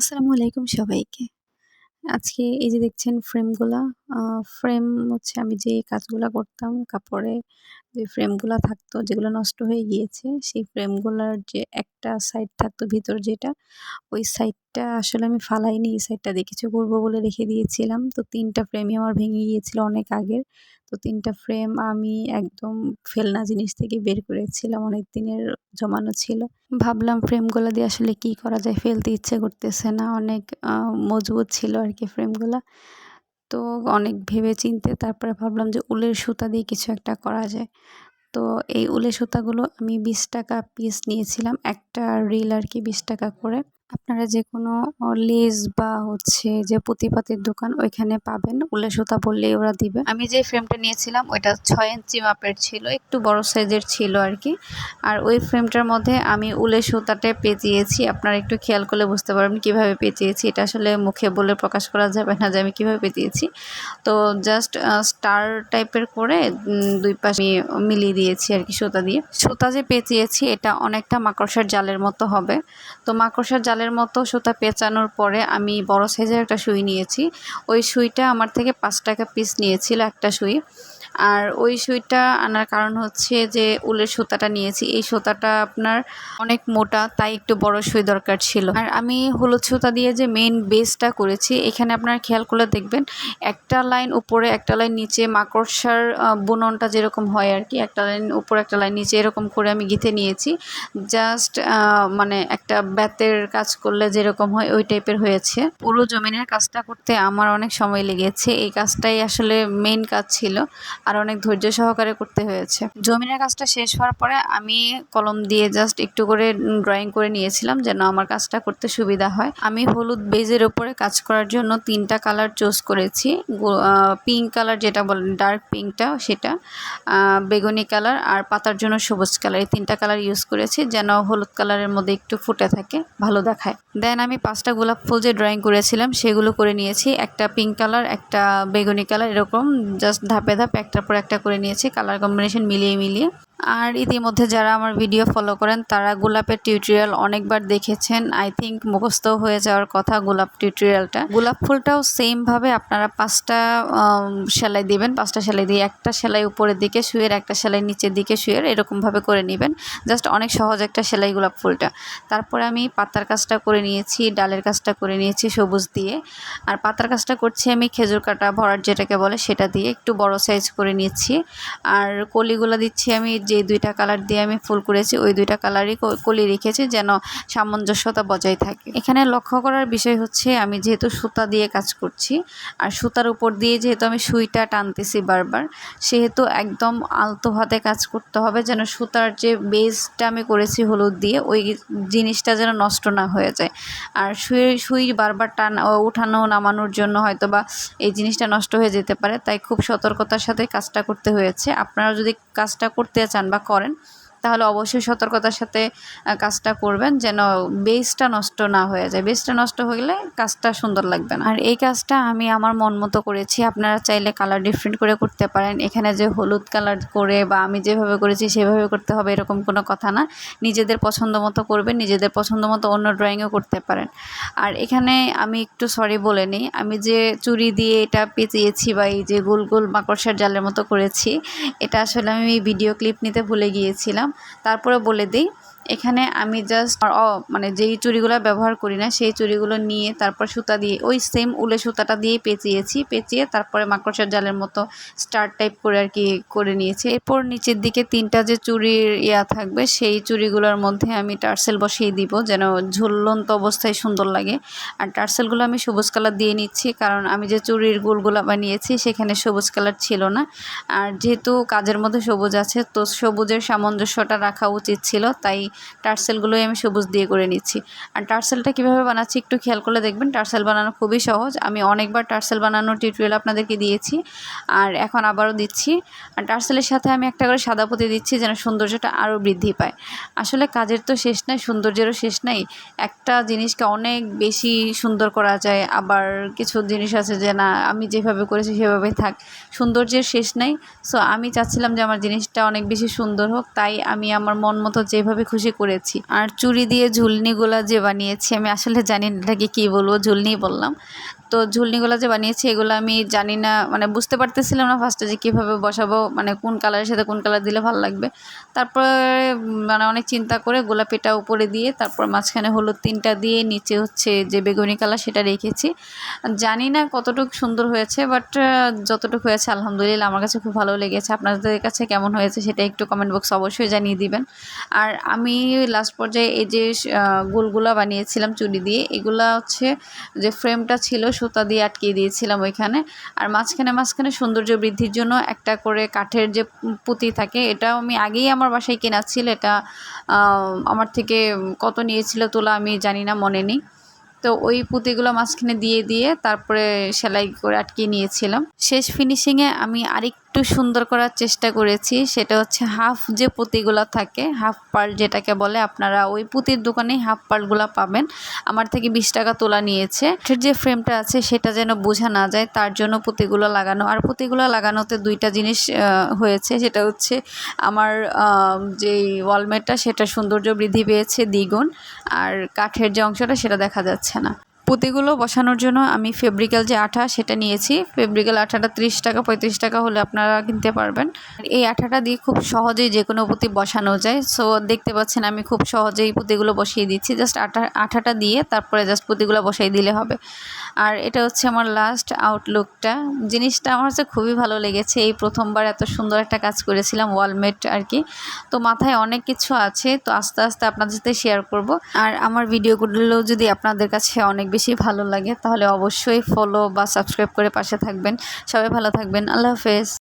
আসসালামু আলাইকুম সবাইকে। আজকে এই যে দেখছেন ফ্রেমগুলা, ফ্রেম হচ্ছে আমি যে কাজগুলা করতাম কাপড়ে যে ফ্রেমগুলো থাকতো যেগুলো নষ্ট হয়ে গিয়েছে, সেই ফ্রেমগুলোর যে একটা সাইড থাকতো ভিতর যেটা, ওই সাইডটা আসলে আমি ফালাইনি। এই সাইডটা দিয়ে কিছু করব বলে রেখে দিয়েছিলাম। তো ৩ টা ফ্রেমই আমার ভেঙে গিয়েছিল অনেক আগের। তো ৩ টা ফ্রেম আমি একদম ফেলনা জিনিস থেকে বের করেছিলাম। অনেক দিনের জমানো ছিল। ভাবলাম ফ্রেমগুলো দিয়ে আসলে কি করা যায়? ফেলতে ইচ্ছে করতেছে না। অনেক মজবুত ছিল আর কি ফ্রেমগুলা। তো অনেক ভেবে চিনতে তারপরে ভাবলাম যে উলের সুতা দিয়ে কিছু একটা করা যায়। তো এই উলের সুতাগুলো আমি ৳২০ পিস নিয়েছিলাম। একটা রিল আর কি বিশ টাকা করে। আপনারা যে কোনো লেস বা হচ্ছে যে পুঁতিপাতির দোকান ওইখানে পাবেন। উলে সুতা বললেই ওরা দিবে। আমি যে ফ্রেমটা নিয়েছিলাম ওইটা ছয় ইঞ্চি মাপের ছিল। একটু বড় সাইজের ছিল আর কি আর ওই ফ্রেমটার মধ্যে আমি উলের সুতাটা পেঁচিয়েছি। আপনারা একটু খেয়াল করলে বুঝতে পারবেন কীভাবে পেঁচিয়েছি। এটা আসলে মুখে বলে প্রকাশ করা যাবে না যে আমি কীভাবে পেঁচিয়েছি। তো জাস্ট স্টার টাইপের করে দুই ২ পাশে মিলিয়ে দিয়েছি আর কি সুতা দিয়ে। সুতা যে পেঁচিয়েছি এটা অনেকটা মাকড়সার জালের মতো হবে। তো মাকড়সার জালের মতো সুতা পেঁচানোর পরে আমি বড় সাইজের একটা সুই নিয়েছি। ওই সুইটা আমার থেকে পাঁচ টাকা পিস নিয়েছিল একটা সুই। আর ওই সুইটা আনার কারণ হচ্ছে যে উলের সুতাটা নিয়েছি। এই সুতাটা আপনার অনেক মোটা, তাই একটু বড় সুই দরকার ছিল। আর আমি হলুদ সুতা দিয়ে যে মেইন বেসটা করেছি, এখানে আপনারা খেয়াল করলে দেখবেন একটা লাইন উপরে, একটা লাইন নিচে মাকড়সার বুননটা যেরকম হয় আর কি, একটা লাইন উপরে, একটা লাইন নিচে এরকম করে আমি গেঁথে নিয়েছি। জাস্ট মানে একটা ব্যাতের কাজ করলে যেরকম হয় ওই টাইপের হয়েছে। পুরো জমিনের কাজটা করতে আমার অনেক সময় লেগেছে। এই কাজটাই আসলে মেইন কাজ ছিল। আর অনেক ধৈর্য সহকারে করতে হয়েছে। জমিনের কাজটা শেষ হওয়ার পরে আমি কলম দিয়ে জাস্ট একটু করে ড্রয়িং করে নিয়েছিলাম যেন আমার কাজটা করতে সুবিধা হয়। আমি হলুদ বেজের ওপরে কাজ করার জন্য তিনটা কালার চুজ করেছি। পিঙ্ক কালার যেটা বলেন ডার্ক পিঙ্কটা সেটা, বেগুনি কালার আর পাতার জন্য সবুজ কালার। এই তিনটা কালার ইউজ করেছি যেন হলুদ কালারের মধ্যে একটু ফুটে থাকে, ভালো দেখায়। দেন আমি পাঁচটা গোলাপ ফুল যে ড্রয়িং করেছিলাম সেগুলো করে নিয়েছি। একটা পিঙ্ক কালার, একটা বেগুনি কালার এরকম জাস্ট ধাপে ধাপে একটার পর একটা করে নিয়েছি কালার কম্বিনেশন মিলিয়ে মিলিয়ে। আর ইতিমধ্যে যারা আমার ভিডিও ফলো করেন তারা গোলাপের টিউটোরিয়াল অনেকবার দেখেছেন। আই থিঙ্ক মুখস্থ হয়ে যাওয়ার কথা গোলাপ টিউটোরিয়ালটা। গোলাপ ফুলটাও সেমভাবে আপনারা পাঁচটা সেলাই দিবেন। পাঁচটা সেলাই দিয়ে একটা সেলাই উপরের দিকে শুয়ের একটা সেলাই নিচের দিকে শুইয়ের এরকমভাবে করে নেবেন জাস্ট অনেক সহজ একটা সেলাই গোলাপ ফুলটা। তারপরে আমি পাতার কাজটা করে নিয়েছি, ডালের কাজটা করে নিয়েছি সবুজ দিয়ে। আর পাতার কাজটা করছি আমি খেজুর কাটা ভরাট যেটাকে বলে সেটা দিয়ে একটু বড় সাইজ করে নিচ্ছি। আর কলিগুলা দিচ্ছি আমি যে দুইটা কালার দিয়ে আমি ফুল করেছি, ওই দুইটা কালারই কলি রেখেছি যেন সামঞ্জস্যতা বজায় থাকে। এখানে লক্ষ্য করার বিষয় হচ্ছে, আমি যেহেতু সুতা দিয়ে কাজ করছি, আর সুতার উপর দিয়ে যেহেতু আমি সুইটা টানতেছি বারবার, সেহেতু একদম আলতো হাতে কাজ করতে হবে যেন সুতার যে বেসটা আমি করেছি হলুদ দিয়ে, ওই জিনিসটা যেন নষ্ট না হয়ে যায়। আর সুই সুই বারবার টান উঠানো নামানোর জন্য হয়তো বা এই জিনিসটা নষ্ট হয়ে যেতে পারে। তাই খুব সতর্কতার সাথে কাজটা করতে হয়েছে। আপনারা যদি কাজটা করতে চান বা করেন। তাহলে অবশ্যই সতর্কতার সাথে কাজটা করবেন যেন বেসটা নষ্ট না হয়ে যায়। বেসটা নষ্ট হলে কাজটা সুন্দর লাগবে না। আর এই কাজটা আমি আমার মন মতো করেছি। আপনারা চাইলে কালার ডিফারেন্ট করে করতে পারেন। এখানে যে হলুদ কালার করে বা আমি যেভাবে করেছি সেভাবে করতে হবে এরকম কোনো কথা না। নিজেদের পছন্দ মতো করবেন, নিজেদের পছন্দ মতো অন্য ড্রয়িংও করতে পারেন। আর এখানে আমি একটু সরি বলে নিই। আমি যে চুরি দিয়ে এটা পেঁচিয়েছি বা এই যে গোল গোল মাকড়সার জালের মতো করেছি এটা আসলে আমি ভিডিও ক্লিপ নিতে ভুলে গিয়েছিলাম। তারপরে বলে দিই এখানে আমি জাস্ট মানে যেই চুড়িগুলো ব্যবহার করি না, সেই চুড়িগুলো নিয়ে তারপর সুতা দিয়ে, ওই সেম উলের সুতাটা দিয়েই পেঁচিয়েছি। পেঁচিয়ে তারপরে মাকড়সার জালের মতো স্টার টাইপ করে আর কি করে নিয়েছি। এরপর নিচের দিকে ৩ টা যে চুড়ির ইয়া থাকবে, সেই চুড়িগুলোর মধ্যে আমি টার্সেল বসিয়ে দিব, যেন ঝুলন্ত অবস্থায় সুন্দর লাগে। আর টার্সেলগুলো আমি সবুজ কালার দিয়ে নিচ্ছি, কারণ আমি যে চুড়ির গোলগুলা বানিয়েছি, সেখানে সবুজ কালার ছিল না। আর যেহেতু কাজের মধ্যে সবুজ আছে, তো সবুজের সামঞ্জস্যটা রাখা উচিত ছিল, তাই টার্সেলগুলোই আমি সবুজ দিয়ে করে নিচ্ছি। আর টার্সেলটা কীভাবে বানাচ্ছি একটু খেয়াল করলে দেখবেন টার্সেল বানানো খুবই সহজ। আমি অনেকবার টার্সেল বানানোর টিউটোরিয়াল আপনাদেরকে দিয়েছি আর এখন আবারও দিচ্ছি। আর টার্সেলের সাথে আমি একটা করে সাদা পুঁতি দিচ্ছি যেন সৌন্দর্যটা আরও বৃদ্ধি পায়। আসলে কাজের তো শেষ নাই, সৌন্দর্যেরও শেষ নাই। একটা জিনিসকে অনেক বেশি সুন্দর করা যায় আবার কিছু জিনিস আছে যে না আমি যেভাবে করেছি সেভাবেই থাক। সৌন্দর্যের শেষ নাই। সো আমি চাচ্ছিলাম যে আমার জিনিসটা অনেক বেশি সুন্দর হোক তাই আমি আমার মন মতো যেভাবে খুশি খুশি করেছি। আর চুড়ি দিয়ে ঝুলনিগুলা যে বানিয়েছি, আমি আসলে জানি না এটাকে কী বলব ঝুলনি বললাম। তো ঝুলনিগুলো যে বানিয়েছি, এগুলো আমি জানি না মানে বুঝতে পারতেছিলাম না ফার্স্টে যে কীভাবে বসাবো মানে কোন কালারের সাথে কোন কালার দিলে ভালো লাগবে। তারপরে মানে অনেক চিন্তা করে গোলাপিটা উপরে দিয়ে, তারপর মাঝখানে হলুদ তিনটা দিয়ে, নিচে হচ্ছে যে বেগুনি কালার সেটা রেখেছি। জানি না কতটুকু সুন্দর হয়েছে বাট যতটুকু হয়েছে আলহামদুলিল্লাহ আমার কাছে খুব ভালো লেগেছে। আপনাদের কাছে কেমন হয়েছে সেটা একটু কমেন্ট বক্স অবশ্যই জানিয়ে দিবেন। আর আমি লাস্ট পর্যায়ে এই যে গোলগুলা বানিয়েছিলাম চুড়ি দিয়ে, এগুলা হচ্ছে যে ফ্রেমটা ছিল সুতা দিয়ে আটকিয়ে দিয়েছিলাম ওইখানে। আর মাঝখানে মাঝখানে সৌন্দর্য বৃদ্ধির জন্য একটা করে কাঠের যে পুঁতি থাকে, এটাও আমি আগেই আমার বাসায় কেনা ছিল। এটা আমার থেকে কত নিয়েছিল তোলা আমি জানি না, মনে নেই। তো ওই পুঁতিগুলো মাঝখানে দিয়ে দিয়ে তারপরে সেলাই করে আটকিয়ে নিয়েছিলাম। শেষ ফিনিশিংয়ে আমি আরেক একটু সুন্দর করার চেষ্টা করেছি। সেটা হচ্ছে হাফ যে পুঁতিগুলো থাকে, হাফ পার্ল যেটাকে বলে, আপনারা ওই পুঁতির দোকানেই হাফ পার্লগুলো পাবেন। আমার থেকে বিশ টাকা তোলা নিয়েছে। যে ফ্রেমটা আছে, সেটা যেন বোঝা না যায়, তার জন্য পুঁতিগুলো লাগানো। আর পুঁতিগুলো লাগানোতে দুইটা জিনিস হয়েছে। সেটা হচ্ছে আমার যেই ওয়ালমেটটা সেটা সৌন্দর্য বৃদ্ধি পেয়েছে দ্বিগুণ। আর কাঠের যে অংশটা, সেটা দেখা যাচ্ছে না। পুঁতিগুলো বসানোর জন্য আমি ফেব্রিক্যাল যে আঠা সেটা নিয়েছি। ফেব্রিক্যাল আঠাটা ত্রিশ টাকা, পঁয়ত্রিশ টাকা হলে আপনারা কিনতে পারবেন। এই আঠাটা দিয়ে খুব সহজেই যে কোনো পুঁতি বসানো যায়। সো দেখতে পাচ্ছেন আমি খুব সহজেই পুঁতিগুলো বসিয়ে দিচ্ছি। জাস্ট আঠা, আঠাটা দিয়ে তারপরে জাস্ট পুঁতিগুলো বসাই দিলে হবে। আর এটা হচ্ছে আমার লাস্ট আউটলুকটা জিনিসটা আমার হচ্ছে খুবই ভালো লেগেছে। এই প্রথমবার এত সুন্দর একটা কাজ করেছিলাম ওয়ালমেট আর কি। তো মাথায় অনেক কিছু আছে। তো আস্তে আস্তে আপনাদের সাথে শেয়ার করব। আর আমার ভিডিওগুলো যদি আপনাদের কাছে অনেক বেশি ভালো লাগে, তাহলে অবশ্যই ফলো বা সাবস্ক্রাইব করে পাশে থাকবেন। সবাই ভালো থাকবেন, আল্লাহ হাফেজ।